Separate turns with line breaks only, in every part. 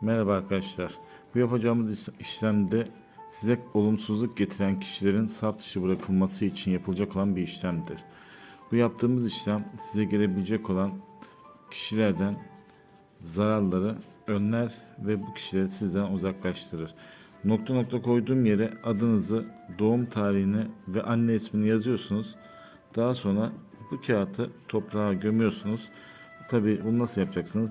Merhaba arkadaşlar. Bu yapacağımız iş- işlemde size olumsuzluk getiren kişilerin saf dışı bırakılması için yapılacak olan bir işlemdir. Bu yaptığımız işlem size gelebilecek olan kişilerden zararları önler ve bu kişileri sizden uzaklaştırır. Nokta nokta koyduğum yere adınızı, doğum tarihini ve anne ismini yazıyorsunuz. Daha sonra bu kağıtı toprağa gömüyorsunuz. Tabi bunu nasıl yapacaksınız?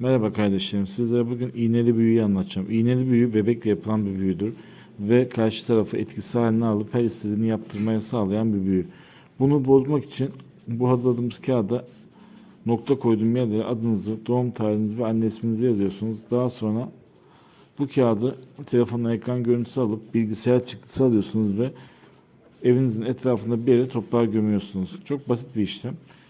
Merhaba kardeşlerim. Sizlere bugün iğneli büyüyü anlatacağım. İğneli büyü bebekle yapılan bir büyüdür ve karşı tarafı etkisi haline alıp her istediğini yaptırmaya sağlayan bir büyü. Bunu bozmak için bu hazırladığımız kağıda nokta koyduğum yerlere adınızı, doğum tarihinizi ve anne isminizi yazıyorsunuz. Daha sonra bu kağıdı telefonla ekran görüntüsü alıp bilgisayar çıktısı alıyorsunuz ve evinizin etrafında bir yere toprağa gömüyorsunuz. Çok basit bir işlem.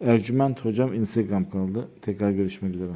Ercüment Hocam Instagram kanalı. Tekrar görüşmek üzere.